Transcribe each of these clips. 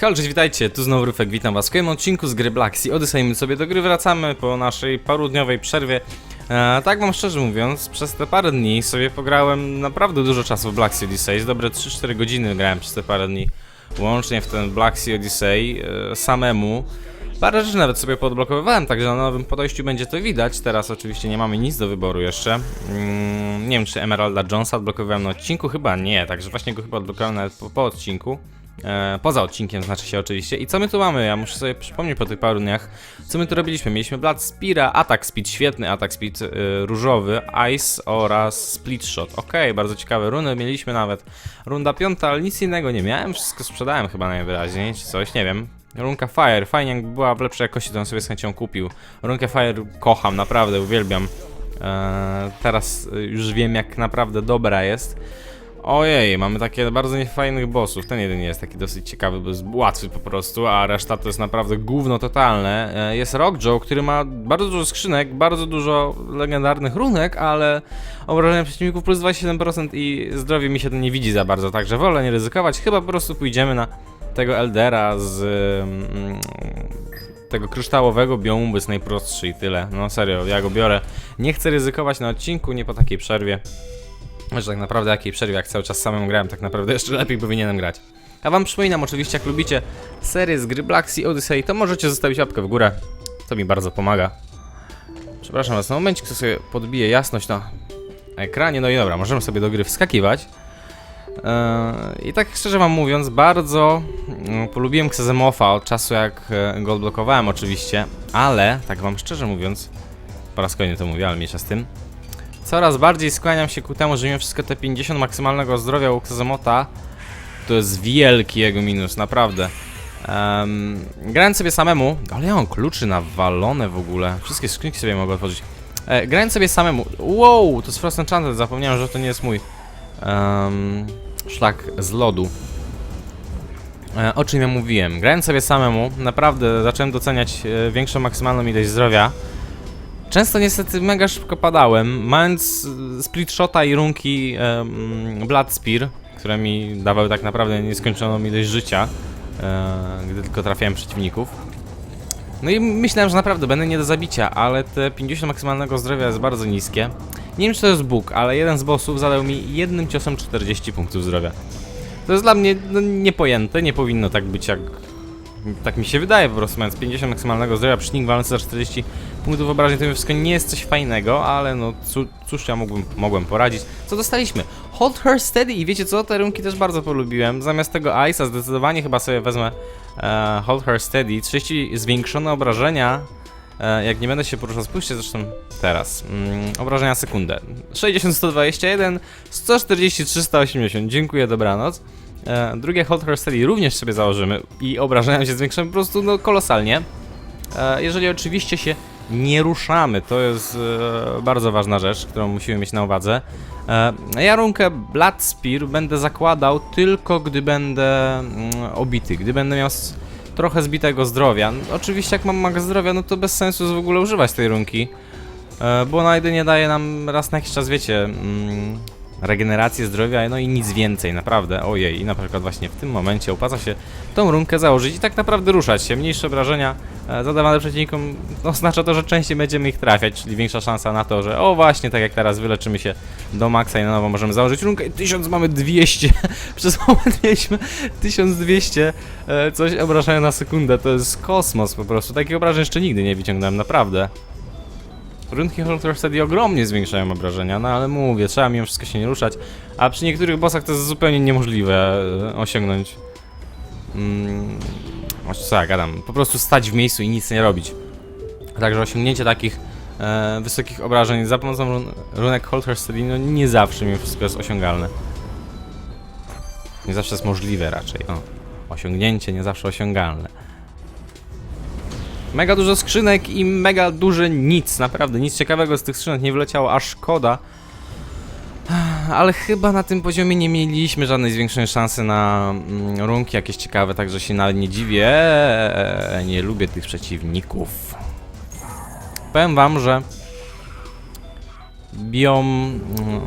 Halo, cześć, witajcie, tu znowu Rufek, witam was w kolejnym odcinku z gry Black Sea Odyssey. My sobie do gry wracamy po naszej parudniowej przerwie. E, tak wam szczerze mówiąc, przez te parę dni sobie pograłem naprawdę dużo czasu w Black Sea Odyssey. Dobre 3-4 godziny grałem przez te parę dni. Łącznie w ten Black Sea Odyssey e, samemu. Parę rzeczy nawet sobie podblokowywałem, także na nowym podejściu będzie to widać. Teraz oczywiście nie mamy nic do wyboru jeszcze. Mm, nie wiem, czy Emeralda Jonesa odblokowałem na odcinku, chyba nie, także właśnie go chyba odblokowałem nawet po, po odcinku. E, poza odcinkiem znaczy się oczywiście. I co my tu mamy? Ja muszę sobie przypomnieć po tych paru dniach, co my tu robiliśmy. Mieliśmy Blood Spira, Attack Speed, świetny Attack Speed e, różowy, Ice oraz Split Shot. Okej, bardzo ciekawe runy mieliśmy nawet. Runda piąta, ale nic innego nie miałem, wszystko sprzedałem chyba najwyraźniej, czy coś, nie wiem. Runka Fire, fajnie jakby była w lepszej jakości, to bym sobie z chęcią kupił. Runkę Fire kocham, naprawdę, uwielbiam. E, teraz już wiem jak naprawdę dobra jest. Ojej, mamy takie bardzo niefajnych bossów. Ten jeden jest taki dosyć ciekawy, bo jest łatwy po prostu, a reszta to jest naprawdę gówno totalne. E, Jest Rock Joe, który ma bardzo dużo skrzynek, bardzo dużo legendarnych runek, ale obrażenia przeciwników plus 27% i zdrowie mi się to nie widzi za bardzo, także wolę nie ryzykować. Chyba po prostu pójdziemy na tego Eldera z mm, tego kryształowego biomu, jest najprostszy i tyle. No serio, ja go biorę. Nie chcę ryzykować na odcinku, nie po takiej przerwie. Że tak naprawdę jakiej przerwie, jak cały czas samym grałem, tak naprawdę jeszcze lepiej powinienem grać. A wam przypominam oczywiście, jak lubicie serię z gry Black Sea Odyssey, to możecie zostawić łapkę w górę. To mi bardzo pomaga. Przepraszam was na momencik, to sobie podbiję jasność na ekranie. No i dobra, możemy sobie do gry wskakiwać. Eee, I tak szczerze wam mówiąc, bardzo mm, polubiłem Xezemofa od czasu jak e, go odblokowałem oczywiście, ale tak wam szczerze mówiąc, po raz kolejny to mówię, ale mniejsza z tym, coraz bardziej skłaniam się ku temu, że mimo wszystko te 50 maksymalnego zdrowia u Xezemota to jest wielki jego minus, naprawdę. Um, grając sobie samemu, ale ja mam kluczy nawalone w ogóle, wszystkie skrzynki sobie mogę otworzyć. E, grając sobie samemu, wow, to jest Frost Enchanted, zapomniałem, że to nie jest mój um, szlak z lodu. E, o czym ja mówiłem? Grając sobie samemu, naprawdę zacząłem doceniać e, większą maksymalną ilość zdrowia. Często niestety mega szybko padałem, mając split shota i runki um, Blood Spear, które mi dawały tak naprawdę nieskończoną ilość życia, e, gdy tylko trafiałem przeciwników. No i myślałem, że naprawdę będę nie do zabicia, ale te 50 maksymalnego zdrowia jest bardzo niskie. Nie wiem, czy to jest bóg, ale jeden z bossów zadał mi jednym ciosem 40 punktów zdrowia. To jest dla mnie no, niepojęte, nie powinno tak być jak... Tak mi się wydaje po prostu, mając 50 maksymalnego zdrowia, przeciwnik walący za 40 punktów obrażeń, to mi wszystko nie jest coś fajnego, ale no cóż ja mógłbym, mogłem poradzić. Co dostaliśmy? Hold Her Steady i wiecie co, te runki też bardzo polubiłem. Zamiast tego Ice'a zdecydowanie chyba sobie wezmę e, Hold Her Steady. 30 zwiększone obrażenia E, jak nie będę się poruszał, spójrzcie zresztą teraz. Mm, obrażenia sekundę. 60, 121, 140, 380. Dziękuję, dobranoc. E, drugie Hold Her Steady również sobie założymy i obrażenia się zwiększają po prostu no, kolosalnie. E, jeżeli oczywiście się nie ruszamy, to jest e, bardzo ważna rzecz, którą musimy mieć na uwadze. E, ja runkę Blood Spear będę zakładał tylko gdy będę mm, obity, gdy będę miał trochę zbitego zdrowia. Oczywiście jak mam maga zdrowia, no to bez sensu jest w ogóle używać tej runki. E, bo ona jedynie daje nam raz na jakiś czas, wiecie, mm, regenerację zdrowia, no i nic więcej, naprawdę. Ojej, i na przykład właśnie w tym momencie opłaca się tą runkę założyć i tak naprawdę ruszać się. Mniejsze obrażenia e, zadawane przeciwnikom oznacza to, że częściej będziemy ich trafiać, czyli większa szansa na to, że o właśnie, tak jak teraz wyleczymy się do maksa i na nowo możemy założyć runkę i 1000 mamy 200. Przez moment mieliśmy 1200 e, coś obrażenia na sekundę, to jest kosmos po prostu. Takich obrażeń jeszcze nigdy nie wyciągnąłem, naprawdę. Runki Holter wtedy ogromnie zwiększają obrażenia, no ale mówię, trzeba mimo wszystko się nie ruszać, a przy niektórych bossach to jest zupełnie niemożliwe e, osiągnąć. Mm, co ja gadam, po prostu stać w miejscu i nic nie robić. Także osiągnięcie takich e, wysokich obrażeń za pomocą run runek Holter Steady, no nie zawsze mimo wszystko jest osiągalne. Nie zawsze jest możliwe raczej, o. Osiągnięcie nie zawsze osiągalne. Mega dużo skrzynek i mega duże nic, naprawdę nic ciekawego z tych skrzynek nie wyleciało, a szkoda. Ale chyba na tym poziomie nie mieliśmy żadnej zwiększonej szansy na mm, runki jakieś ciekawe, także się nawet nie dziwię. Eee, Nie lubię tych przeciwników. Powiem wam, że biom mm,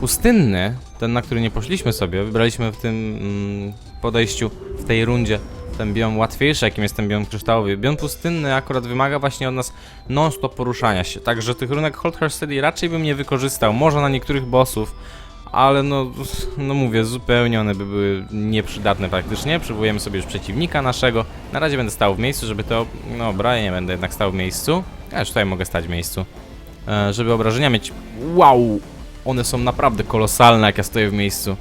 pustynny, ten na który nie poszliśmy sobie, wybraliśmy w tym mm, podejściu w tej rundzie ten biom łatwiejszy, jakim jest ten biom kryształowy. Biom pustynny akurat wymaga właśnie od nas non-stop poruszania się, także tych runek Hold Her Steady raczej bym nie wykorzystał, może na niektórych bossów, ale no, no mówię, zupełnie one by były nieprzydatne praktycznie. Przywołujemy sobie już przeciwnika naszego. Na razie będę stał w miejscu, żeby to... No dobra, ja nie będę jednak stał w miejscu. Ja już tutaj mogę stać w miejscu. E, żeby obrażenia mieć... Wow! One są naprawdę kolosalne, jak ja stoję w miejscu.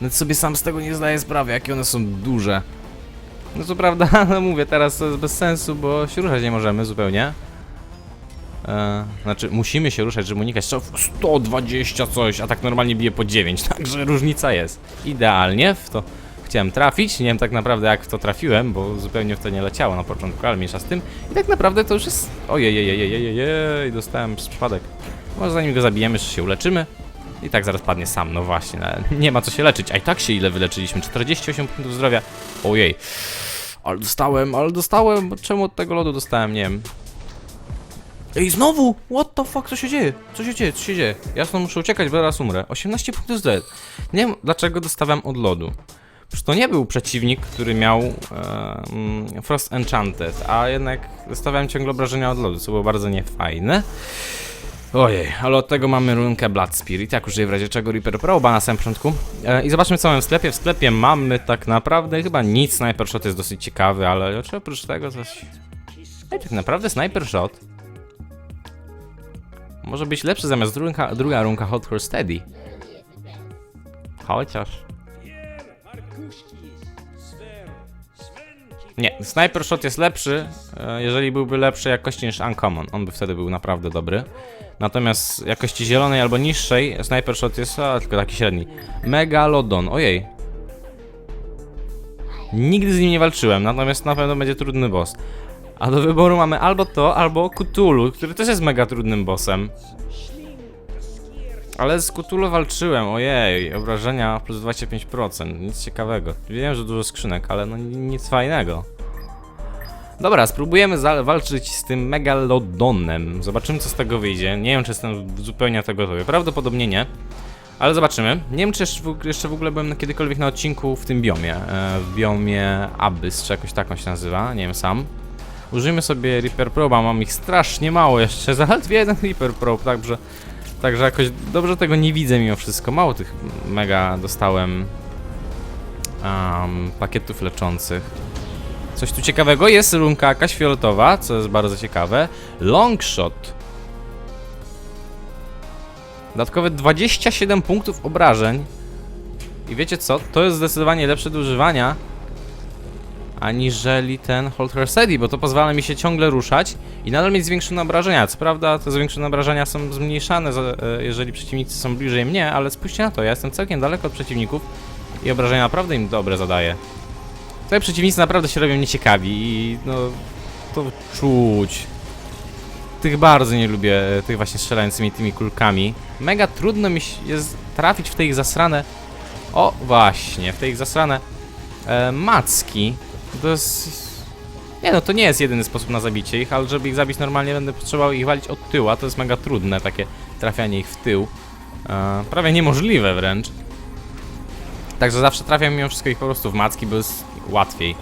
Nawet sobie sam z tego nie zdaję sprawy, jakie one są duże. No co prawda, no mówię, teraz to jest bez sensu, bo się ruszać nie możemy zupełnie. E, znaczy, musimy się ruszać, żeby unikać strzałów 120 coś, a tak normalnie bije po 9, także różnica jest. Idealnie w to chciałem trafić, nie wiem tak naprawdę jak w to trafiłem, bo zupełnie w to nie leciało na początku, ale mniejsza z tym. I tak naprawdę to już jest... Ojej, dostałem przypadek. Może zanim go zabijemy, jeszcze się uleczymy. I tak zaraz padnie sam, no właśnie, ale nie ma co się leczyć, a i tak się ile wyleczyliśmy, 48 punktów zdrowia. Ojej. Ale dostałem, ale dostałem, czemu od tego lodu dostałem, nie wiem. Ej, znowu! What the fuck, co się dzieje? Co się dzieje, co się dzieje? Ja stąd muszę uciekać, bo zaraz umrę. 18 punktów zdrowia. Nie wiem, dlaczego dostawiam od lodu. Przecież to nie był przeciwnik, który miał e, Frost Enchanted, a jednak dostawiałem ciągle obrażenia od lodu, co było bardzo niefajne. Ojej, ale od tego mamy runkę Blood Spirit, jak użyję w razie czego Reaper Proba na samym początku. E, I zobaczmy co mamy w sklepie. W sklepie mamy tak naprawdę chyba nic. Sniper Shot jest dosyć ciekawy, ale czy oprócz tego coś... Ej, tak naprawdę Sniper Shot może być lepszy zamiast druga, druga runka Hot Horse Steady. Chociaż... Nie, Sniper Shot jest lepszy, e, jeżeli byłby lepszej jakości niż Uncommon. On by wtedy był naprawdę dobry. Natomiast jakości zielonej albo niższej Sniper Shot jest a, tylko taki średni. Megalodon, ojej. Nigdy z nim nie walczyłem, natomiast na pewno będzie trudny boss. A do wyboru mamy albo to, albo Cthulhu, który też jest mega trudnym bossem. Ale z Cthulhu walczyłem, ojej, obrażenia plus 25%, nic ciekawego. Wiem, że dużo skrzynek, ale no nic fajnego. Dobra, spróbujemy walczyć z tym Megalodonem. Zobaczymy, co z tego wyjdzie. Nie wiem, czy jestem zupełnie na to gotowy. Prawdopodobnie nie. Ale zobaczymy. Nie wiem, czy jeszcze w, ogóle byłem kiedykolwiek na odcinku w tym biomie. E, w biomie Abyss, czy jakoś tak on się nazywa. Nie wiem sam. Użyjmy sobie Reaper Proba. Mam ich strasznie mało jeszcze. Zaledwie jeden Reaper Probe, także... Także jakoś dobrze tego nie widzę mimo wszystko. Mało tych mega dostałem um, pakietów leczących. Coś tu ciekawego jest runka jakaś fioletowa, co jest bardzo ciekawe. Longshot. Dodatkowe 27 punktów obrażeń. I wiecie co? To jest zdecydowanie lepsze do używania aniżeli ten Hold Her Steady, bo to pozwala mi się ciągle ruszać i nadal mieć zwiększone obrażenia. Co prawda te zwiększone obrażenia są zmniejszane, za- e, jeżeli przeciwnicy są bliżej mnie, ale spójrzcie na to, ja jestem całkiem daleko od przeciwników i obrażenia naprawdę im dobre zadaję. Tutaj przeciwnicy naprawdę się robią nieciekawi i no to czuć. Tych bardzo nie lubię, e, tych właśnie strzelającymi tymi kulkami. Mega trudno mi jest trafić w te ich zasrane... O, właśnie, w te ich zasrane e, macki. To jest... Nie no, to nie jest jedyny sposób na zabicie ich, ale żeby ich zabić normalnie będę potrzebował ich walić od tyłu, a to jest mega trudne, takie trafianie ich w tył. E, prawie niemożliwe wręcz. Także zawsze trafiam mimo wszystko ich po prostu w macki, bo jest łatwiej.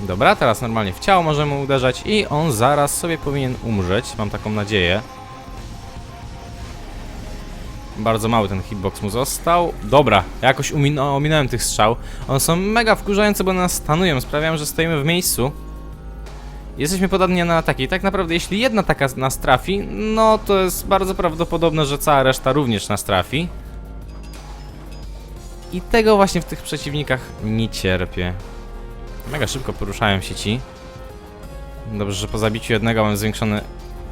Dobra, teraz normalnie w ciało możemy uderzać i on zaraz sobie powinien umrzeć, mam taką nadzieję. Bardzo mały ten hitbox mu został. Dobra, jakoś umino- ominąłem tych strzał. One są mega wkurzające, bo nas stanują, sprawiają, że stoimy w miejscu. Jesteśmy podatni na ataki. Tak naprawdę, jeśli jedna taka nas trafi, no to jest bardzo prawdopodobne, że cała reszta również nas trafi. I tego właśnie w tych przeciwnikach nie cierpię. Mega szybko poruszają się ci. Dobrze, że po zabiciu jednego mam zwiększony,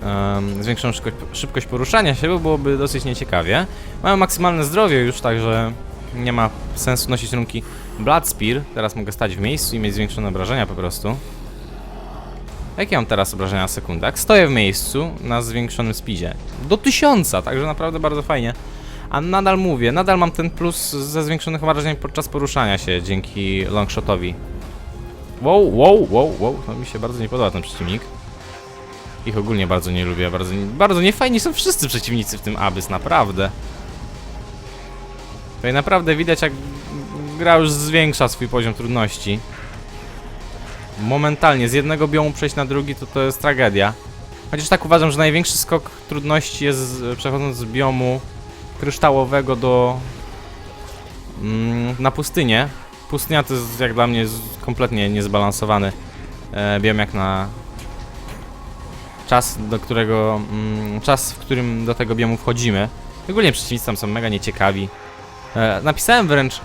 em, zwiększoną szybkość, szybkość poruszania się, bo byłoby dosyć nieciekawie. Mamy maksymalne zdrowie już, także nie ma sensu nosić runki Blood Spear. Teraz mogę stać w miejscu i mieć zwiększone obrażenia po prostu. Jakie mam teraz obrażenia na sekundę? Jak stoję w miejscu na zwiększonym speedzie. Do tysiąca, także naprawdę bardzo fajnie. A nadal mówię, nadal mam ten plus ze zwiększonych obrażeń podczas poruszania się dzięki longshotowi. Wow, wow, wow, wow, to mi się bardzo nie podoba ten przeciwnik. Ich ogólnie bardzo nie lubię, bardzo, bardzo niefajni są wszyscy przeciwnicy w tym Abyss, naprawdę. Tutaj naprawdę widać jak gra już zwiększa swój poziom trudności. Momentalnie z jednego biomu przejść na drugi to to jest tragedia. Chociaż tak uważam, że największy skok trudności jest przechodząc z biomu kryształowego do mm, na pustynię. Pustynia to jest jak dla mnie kompletnie niezbalansowany e, biom jak na czas, do którego mm, czas, w którym do tego biomu wchodzimy. Ogólnie przeciwnicy tam są mega nieciekawi. E, napisałem wręcz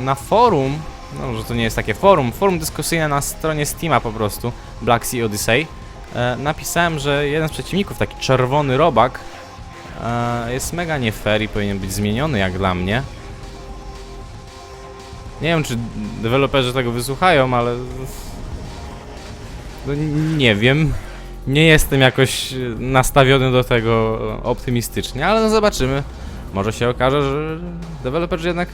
na forum, no że to nie jest takie forum, forum dyskusyjne na stronie Steama po prostu, Black Sea Odyssey. E, napisałem, że jeden z przeciwników, taki czerwony robak, jest mega nie fair i powinien być zmieniony jak dla mnie. Nie wiem, czy deweloperzy tego wysłuchają, ale... No, nie wiem. Nie jestem jakoś nastawiony do tego optymistycznie, ale no zobaczymy. Może się okaże, że deweloperzy jednak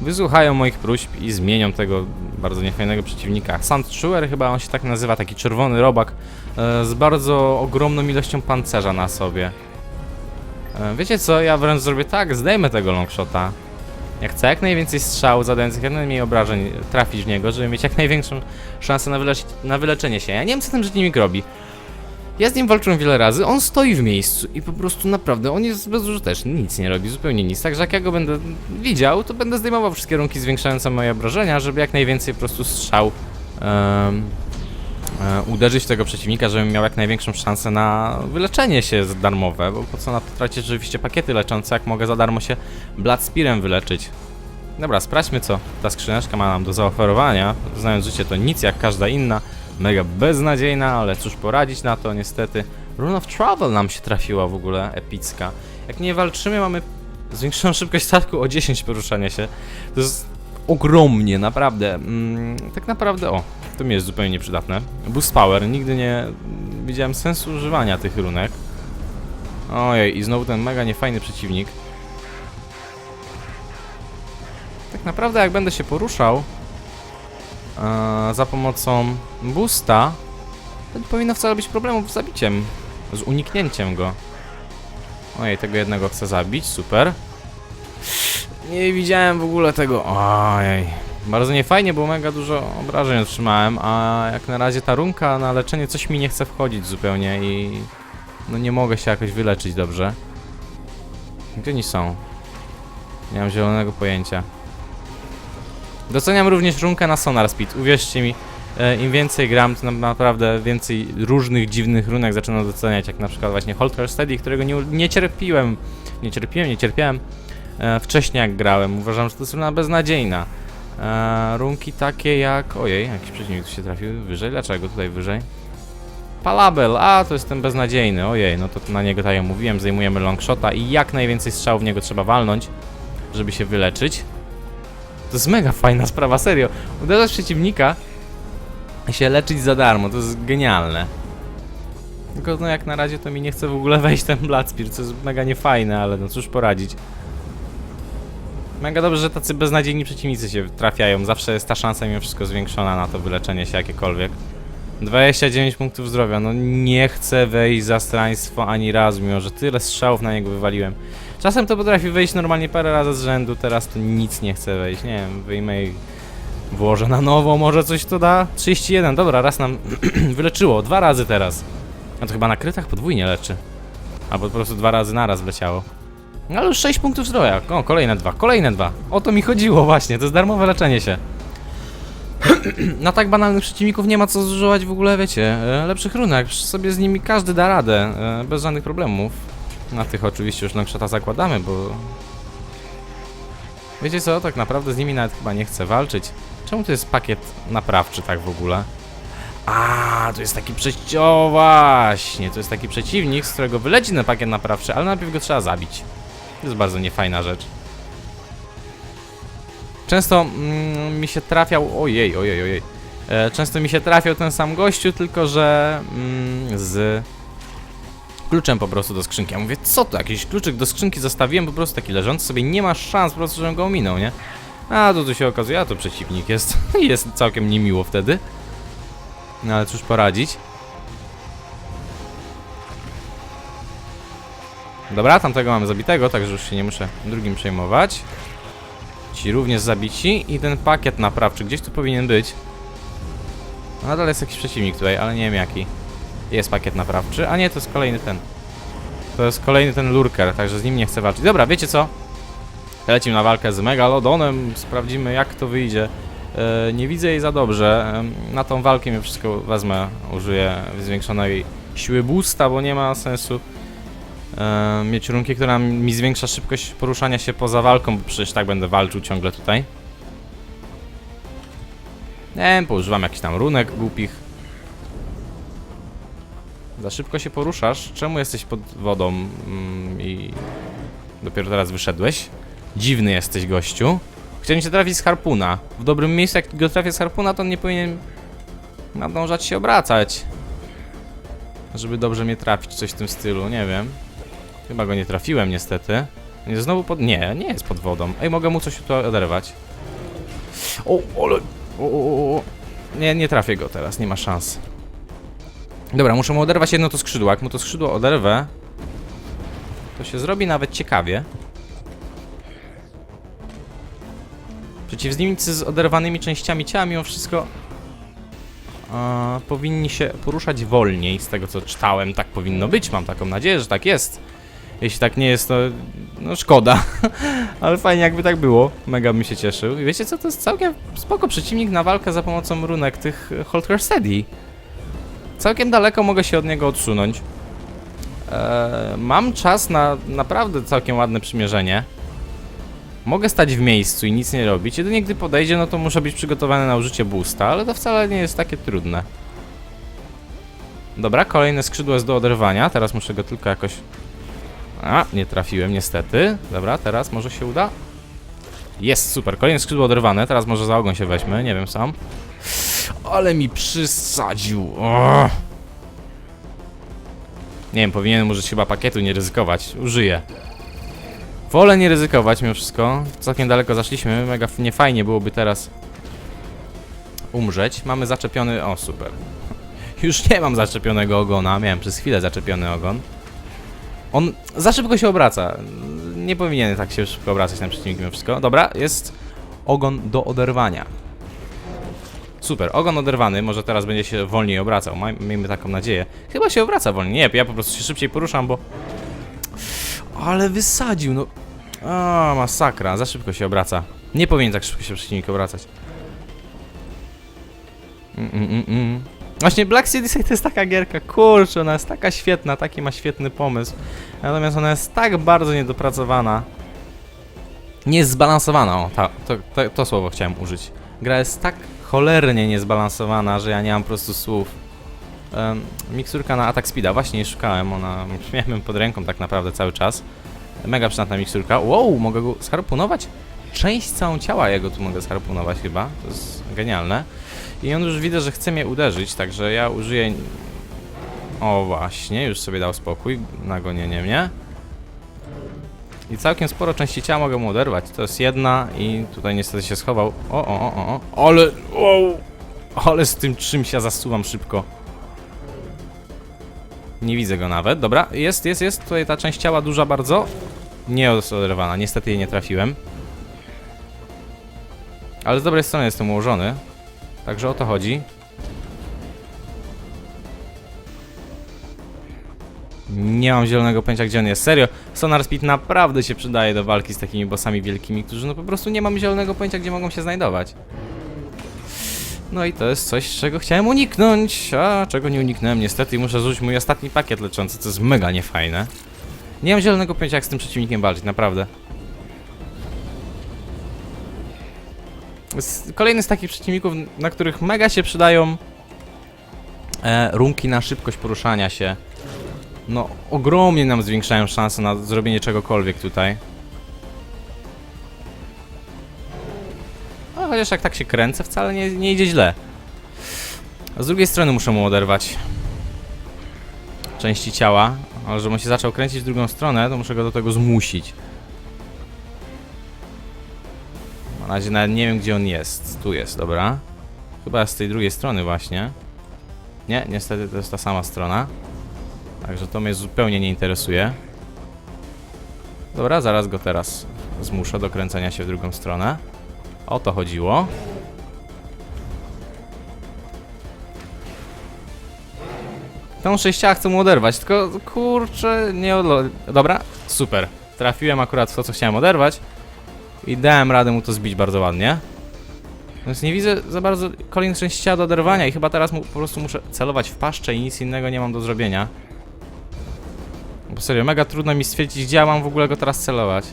wysłuchają moich próśb i zmienią tego bardzo niefajnego przeciwnika. Sandchewer chyba on się tak nazywa, taki czerwony robak e, z bardzo ogromną ilością pancerza na sobie. E, wiecie co, ja wręcz zrobię tak, zdejmę tego longshota. Ja chcę jak najwięcej strzał zadających jak najmniej obrażeń trafić w niego, żeby mieć jak największą szansę na, wyleczy- na wyleczenie się. Ja nie wiem co ten przeciwnik robi. Ja z nim walczyłem wiele razy, on stoi w miejscu i po prostu naprawdę, on jest bezużyteczny, nic nie robi, zupełnie nic. Także jak ja go będę widział, to będę zdejmował wszystkie runki zwiększające moje obrażenia, żeby jak najwięcej po prostu strzał e, uderzyć w tego przeciwnika, żebym miał jak największą szansę na wyleczenie się z darmowe, bo po co na to tracić rzeczywiście pakiety leczące, jak mogę za darmo się Blood Spearem wyleczyć. Dobra, sprawdźmy co ta skrzyneczka ma nam do zaoferowania. Znając życie to nic jak każda inna. Mega beznadziejna, ale cóż poradzić na to niestety. Rune of Travel nam się trafiła w ogóle, epicka. Jak nie walczymy, mamy zwiększoną szybkość statku o 10 poruszania się. To jest ogromnie, naprawdę. Mm, tak naprawdę, o, to mi jest zupełnie nieprzydatne. Boost Power, nigdy nie widziałem sensu używania tych runek. Ojej, i znowu ten mega niefajny przeciwnik. Tak naprawdę jak będę się poruszał e, za pomocą boosta, to nie powinno wcale być problemów z zabiciem, z uniknięciem go. Ojej, tego jednego chcę zabić, super. Nie widziałem w ogóle tego, ojej. Bardzo niefajnie, bo mega dużo obrażeń otrzymałem, a jak na razie ta runka na leczenie coś mi nie chce wchodzić zupełnie i... No nie mogę się jakoś wyleczyć dobrze. Gdzie oni są? Nie mam zielonego pojęcia. Doceniam również runkę na Sonar Speed. Uwierzcie mi, e, im więcej gram, to na- naprawdę więcej różnych dziwnych runek zaczynam doceniać, jak na przykład właśnie Holter Steady, którego nie, nie cierpiłem, nie cierpiłem, nie cierpiałem e, wcześniej jak grałem. Uważam, że to jest runa beznadziejna. E, runki takie jak... Ojej, jakiś przeciwnik tu się trafił wyżej. Dlaczego tutaj wyżej? Palabel, a to jest ten beznadziejny, ojej, no to na niego tak jak mówiłem, zajmujemy longshota i jak najwięcej strzałów w niego trzeba walnąć, żeby się wyleczyć. To jest mega fajna sprawa, serio. Uderzasz przeciwnika i się leczyć za darmo, to jest genialne. Tylko no jak na razie to mi nie chce w ogóle wejść ten Bloodspear, co jest mega niefajne, ale no cóż poradzić. Mega dobrze, że tacy beznadziejni przeciwnicy się trafiają, zawsze jest ta szansa mimo wszystko zwiększona na to wyleczenie się jakiekolwiek. 29 punktów zdrowia, no nie chcę wejść za straństwo ani razu, mimo że tyle strzałów na niego wywaliłem. Czasem to potrafi wejść normalnie parę razy z rzędu, teraz to nic nie chce wejść, nie wiem, wyjmę i włożę na nowo, może coś to da? 31, dobra, raz nam wyleczyło, dwa razy teraz. A to chyba na krytach podwójnie leczy. Albo po prostu dwa razy naraz wleciało. No ale już 6 punktów zdrowia, o, kolejne dwa, kolejne dwa. O to mi chodziło właśnie, to jest darmowe leczenie się. na tak banalnych przeciwników nie ma co zużywać w ogóle, wiecie, e, lepszych runek. Sobie z nimi każdy da radę, e, bez żadnych problemów. Na tych oczywiście już longshota zakładamy, bo... Wiecie co, tak naprawdę z nimi nawet chyba nie chcę walczyć. Czemu to jest pakiet naprawczy tak w ogóle? A, to jest taki przeciw... O właśnie, to jest taki przeciwnik, z którego wyleci ten pakiet naprawczy, ale najpierw go trzeba zabić. To jest bardzo niefajna rzecz. Często mm, mi się trafiał. Ojej, ojej, ojej. E, często mi się trafiał ten sam gościu, tylko że mm, z kluczem po prostu do skrzynki. Ja mówię, co to? Jakiś kluczyk do skrzynki zostawiłem po prostu taki leżący sobie, nie ma szans po prostu, żebym go ominął, nie? A tu, tu się okazuje, a to przeciwnik jest. jest całkiem niemiło wtedy. No ale cóż poradzić. Dobra, tamtego mamy zabitego, także już się nie muszę drugim przejmować. Ci również zabici i ten pakiet naprawczy gdzieś tu powinien być. Nadal jest jakiś przeciwnik tutaj, ale nie wiem jaki. Jest pakiet naprawczy, a nie, to jest kolejny ten. To jest kolejny ten lurker, także z nim nie chcę walczyć. Dobra, wiecie co? Lecimy na walkę z Megalodonem, sprawdzimy jak to wyjdzie. E, nie widzę jej za dobrze. E, na tą walkę mi wszystko wezmę, użyję zwiększonej siły boosta, bo nie ma sensu mieć runki, która mi zwiększa szybkość poruszania się poza walką, bo przecież tak będę walczył ciągle tutaj. Nie poużywam jakiś tam runek głupich. Za szybko się poruszasz? Czemu jesteś pod wodą mm, i dopiero teraz wyszedłeś? Dziwny jesteś, gościu. Chciałem cię trafić z harpuna. W dobrym miejscu, jak go trafię z harpuna, to on nie powinien nadążać się obracać. Żeby dobrze mnie trafić, coś w tym stylu, nie wiem. Chyba go nie trafiłem, niestety. Nie, znowu pod... Nie, nie jest pod wodą. Ej, mogę mu coś tu oderwać. O, ale... O, o, o. Nie, nie trafię go teraz, nie ma szans. Dobra, muszę mu oderwać jedno to skrzydło. Jak mu to skrzydło oderwę, to się zrobi nawet ciekawie. Przeciwnicy z oderwanymi częściami ciała mimo wszystko e, powinni się poruszać wolniej, z tego co czytałem, tak powinno być, mam taką nadzieję, że tak jest. Jeśli tak nie jest, to no szkoda, ale fajnie jakby tak było, mega bym się cieszył. I wiecie co, to jest całkiem spoko przeciwnik na walkę za pomocą runek tych Holter Steady. Całkiem daleko mogę się od niego odsunąć. E, mam czas na naprawdę całkiem ładne przymierzenie. Mogę stać w miejscu i nic nie robić. Jedynie gdy podejdzie, no to muszę być przygotowany na użycie boosta, ale to wcale nie jest takie trudne. Dobra, kolejne skrzydło jest do oderwania. Teraz muszę go tylko jakoś... A, nie trafiłem niestety. Dobra, teraz może się uda. Jest, super. Kolejne skrzydło oderwane. Teraz może za ogon się weźmy, nie wiem sam. Ale mi przysadził. O! Nie wiem, powinienem użyć chyba pakietu, nie ryzykować. Użyję. Wolę nie ryzykować mimo wszystko. Całkiem daleko zaszliśmy. Mega niefajnie byłoby teraz umrzeć. Mamy zaczepiony... O, super. Już nie mam zaczepionego ogona. Miałem przez chwilę zaczepiony ogon. On za szybko się obraca. Nie powinien tak się szybko obracać na przeciwnik mimo wszystko. Dobra, jest ogon do oderwania. Super, ogon oderwany, może teraz będzie się wolniej obracał, miejmy taką nadzieję. Chyba się obraca wolniej, nie, ja po prostu się szybciej poruszam, bo... Ale wysadził, no... A, masakra, za szybko się obraca. Nie powinien tak szybko się przeciwnik obracać. Mm, mm, mm, mm. Właśnie Black Odyssey to jest taka gierka, kurczę, ona jest taka świetna, taki ma świetny pomysł. Natomiast ona jest tak bardzo niedopracowana. Nie jest zbalansowana, o, ta, to, to, to słowo chciałem użyć. Gra jest tak cholernie niezbalansowana, że ja nie mam po prostu słów. Um, miksurka na atak speeda, właśnie jej szukałem, ona miałem ją pod ręką tak naprawdę cały czas. Mega przydatna miksurka. Wow, mogę go sharpunować? Część całą ciała jego tu mogę sharpunować chyba, to jest genialne. I on już widzę, że chce mnie uderzyć, także ja użyję... O właśnie, już sobie dał spokój na gonienie mnie. I całkiem sporo części ciała mogę mu oderwać. To jest jedna i tutaj niestety się schował. O, o, o, o. Ale, o, ale z tym czymś ja zasuwam szybko. Nie widzę go nawet. Dobra, jest, jest, jest. Tutaj ta część ciała duża bardzo. Nie oderwana. Niestety jej nie trafiłem. Ale z dobrej strony jestem ułożony. Także o to chodzi. Nie mam zielonego pojęcia, gdzie on jest. Serio, Sonar Speed naprawdę się przydaje do walki z takimi bossami wielkimi, którzy no po prostu nie mam zielonego pojęcia, gdzie mogą się znajdować. No i to jest coś, czego chciałem uniknąć, a czego nie uniknąłem niestety i muszę zużyć mój ostatni pakiet leczący, co jest mega niefajne. Nie mam zielonego pojęcia, jak z tym przeciwnikiem walczyć, naprawdę. Kolejny z takich przeciwników, na których mega się przydają e, runki na szybkość poruszania się. No, ogromnie nam zwiększają szanse na zrobienie czegokolwiek tutaj. A chociaż jak tak się kręcę, wcale nie, nie idzie źle. A z drugiej strony muszę mu oderwać części ciała, ale żebym się zaczął kręcić w drugą stronę, to muszę go do tego zmusić. Na razie nawet nie wiem, gdzie on jest. Tu jest, dobra. Chyba z tej drugiej strony właśnie. Nie, niestety to jest ta sama strona. Także to mnie zupełnie nie interesuje. Dobra, zaraz go teraz zmuszę do kręcenia się w drugą stronę. O to chodziło. Tą sześciach chcę mu oderwać, tylko kurczę, nie odlo... Dobra, super. Trafiłem akurat w to, co chciałem oderwać. I dałem radę mu to zbić bardzo ładnie. Więc nie widzę za bardzo kolejnych części do oderwania i chyba teraz mu, po prostu muszę celować w paszczę i nic innego nie mam do zrobienia. Bo serio, mega trudno mi stwierdzić, gdzie ja mam w ogóle go teraz celować.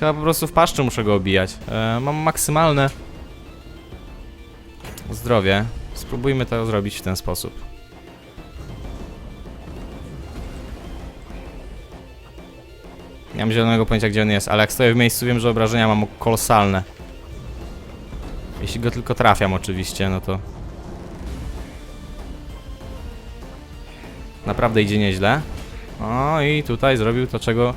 Chyba po prostu w paszczy muszę go obijać. E, mam maksymalne zdrowie. Spróbujmy to zrobić w ten sposób. Nie mam zielonego pojęcia, gdzie on jest, ale jak stoję w miejscu, wiem, że obrażenia mam kolosalne. Jeśli go tylko trafiam, oczywiście, no to. Naprawdę idzie nieźle. O, i tutaj zrobił to, czego.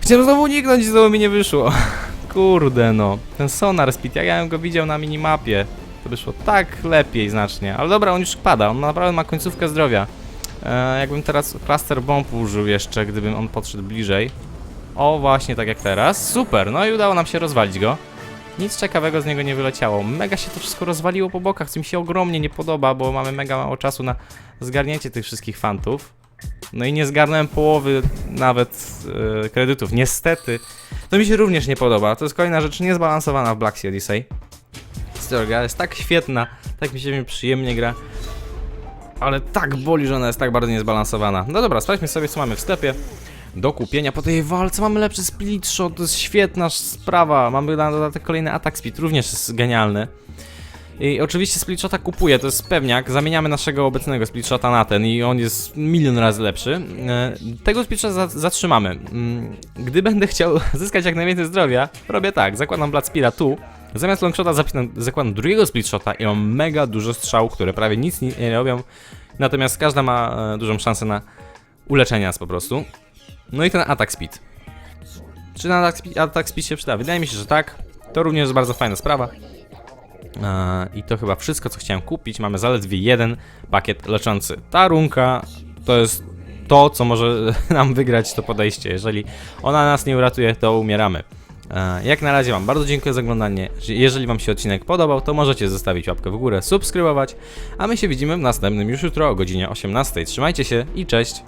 Chciałem znowu uniknąć, znowu mi nie wyszło. Kurde, no. Ten sonar speed, jak ja bym go widział na minimapie, to wyszło tak lepiej znacznie. Ale dobra, on już pada, on naprawdę ma końcówkę zdrowia. E, jakbym teraz cluster bomb użył jeszcze, gdybym on podszedł bliżej. O, właśnie tak jak teraz. Super, no i udało nam się rozwalić go. Nic ciekawego z niego nie wyleciało. Mega się to wszystko rozwaliło po bokach, co mi się ogromnie nie podoba, bo mamy mega mało czasu na zgarnięcie tych wszystkich fantów. No i nie zgarnąłem połowy nawet e, kredytów. Niestety. To mi się również nie podoba. To jest kolejna rzecz niezbalansowana w Black Sea Odyssey. Storga jest tak świetna, tak mi się przyjemnie gra. Ale tak boli, że ona jest tak bardzo niezbalansowana. No dobra, sprawdźmy sobie, co mamy w sklepie. Do kupienia po tej walce mamy lepszy split shot, to jest świetna sprawa. Mamy na dodatek kolejny atak speed, również jest genialny. I oczywiście split shota kupuję, to jest pewniak. Zamieniamy naszego obecnego split shota na ten i on jest milion razy lepszy. E, Tego split shota za- zatrzymamy. Mm, Gdy będę chciał zyskać jak najwięcej zdrowia, robię tak, zakładam Blood Speara tu. Zamiast longshota zakładam drugiego split shota i mam mega dużo strzał, które prawie nic nie, robią. Natomiast każda ma e, dużą szansę na uleczenie nas po prostu. No i ten atak speed. Czy na atak speed, speed się przyda? Wydaje mi się, że tak. To również jest bardzo fajna sprawa. Eee, I to chyba wszystko, co chciałem kupić. Mamy zaledwie jeden pakiet leczący. Ta runka to jest to, co może nam wygrać to podejście. Jeżeli ona nas nie uratuje, to umieramy. Eee, Jak na razie Wam bardzo dziękuję za oglądanie. Jeżeli Wam się odcinek podobał, to możecie zostawić łapkę w górę, subskrybować, a my się widzimy w następnym już jutro o godzinie 18. Trzymajcie się i cześć!